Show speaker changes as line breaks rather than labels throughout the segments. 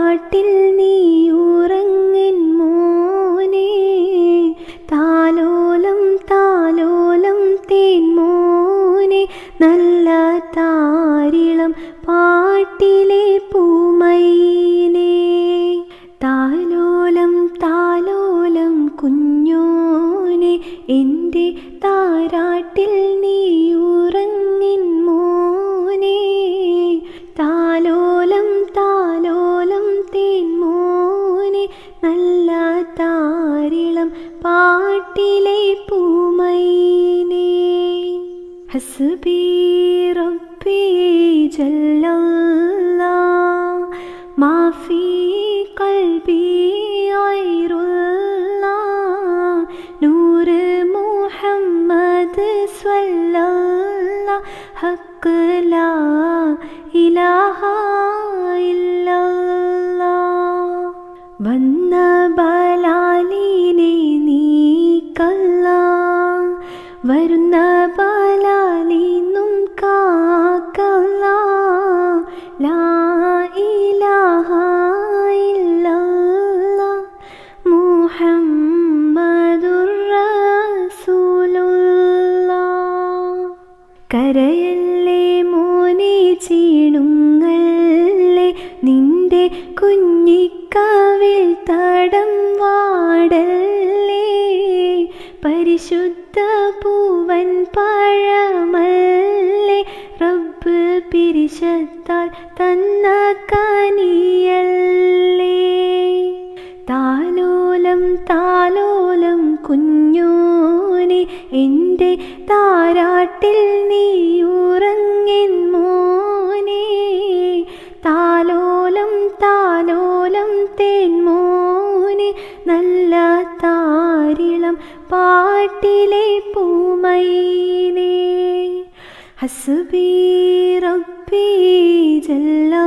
താരാട്ടിൽ നീ ഉറങ്ങിൻ ഹസ്ബി റബ്ബി ജല്ലല്ലാ. മാഫി കൽബി ഐറുല്ലാ നൂറ് മുഹമ്മദ് സ്വല്ലല്ലാ. ഹക്ക് ലാ ഇലാഹ ഇല്ലല്ലാ. വന്ന കുഞ്ഞിക്കാവിൽ തടം വാടല്ലേ? പരിശുദ്ധ പൂവൻ പഴമല്ലേ? റബ്ബ് പിരിശത്താൽ തന്ന കനിയല്ലേ? താലോലം താലോലം കുഞ്ഞോനെ എന്റെ താരാട്ടിൽ നീ താലോലം താലോലം തേൻ നല്ല താരിളം പാട്ടിലെ പൂമൈനേ. ഹസ്ബി റബ്ബി ജല്ലല്ലാ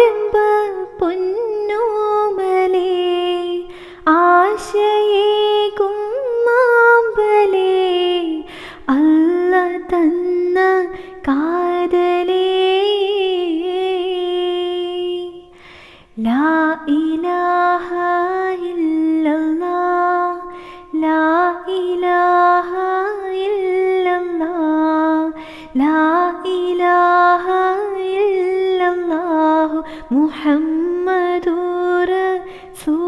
ആരംഭ പൊന്നോമലേ ആശയേ കുമ്മാമ്പലേ അല്ല തന്ന കാതലേ. ലാ ഇലാഹ ഇല്ലല്ലാഹു മുഹമ്മദുർ റസൂലുള്ളാഹ്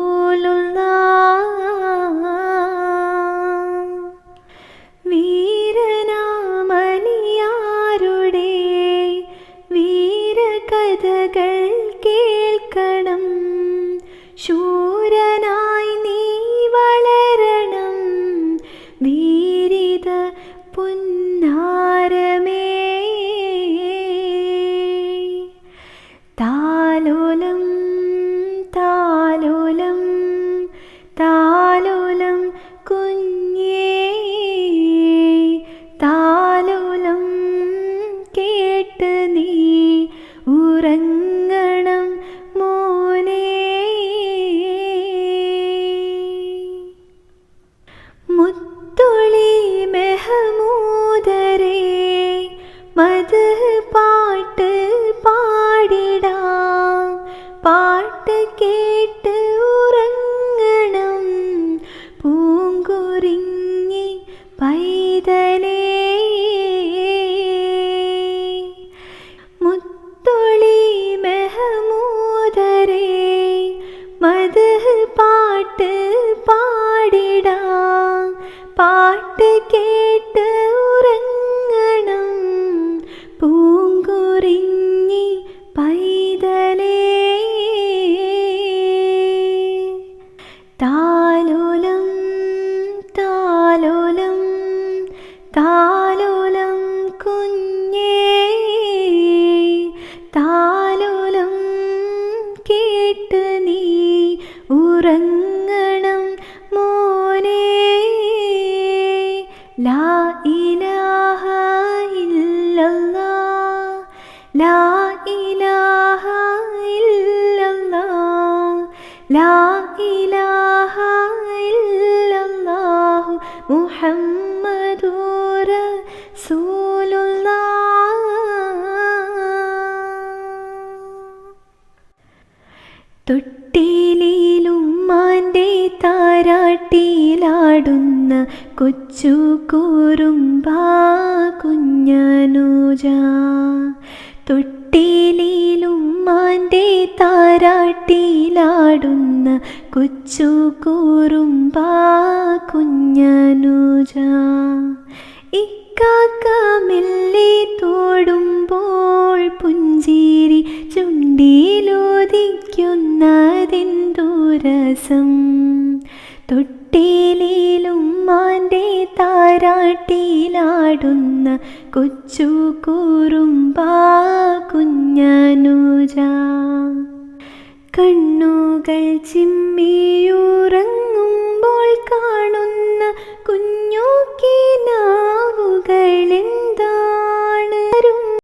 വീരനാമലിയാരുടെ വീരകഥകൾ താലോലം താലോലം താലോലം കുഞ്ഞേ താലോലം കേട്ട് നീ ഉറങ്ങ. താലോലം കേട്ട് നീ ഉറങ്ങണം മോനെ. ലാ ഇലാഹ ഇല്ലല്ലാ. ലാ ഇലാഹ തൊട്ടിയിലുമ്മാന്റെ താരാട്ടിയിലാടുന്ന കൊച്ചു കൂറുമ്പാ കുഞ്ഞനൂജ. തൊട്ടിയിലുമ്മാന്റെ താരാട്ടിയിലാടുന്ന കൊച്ചു കൂറുമ്പാ കുഞ്ഞനൂജ. ഇക്കാക്ക തോടുമ്പോൾ പുഞ്ചിരി രസം. തൊട്ടിയിലുമ്മാന്റെ താരാട്ടിയിലാടുന്ന കൊച്ചു കൂറുമ്പാ കുഞ്ഞനുജ. കണ്ണുകൾ ചിമ്മിയൂ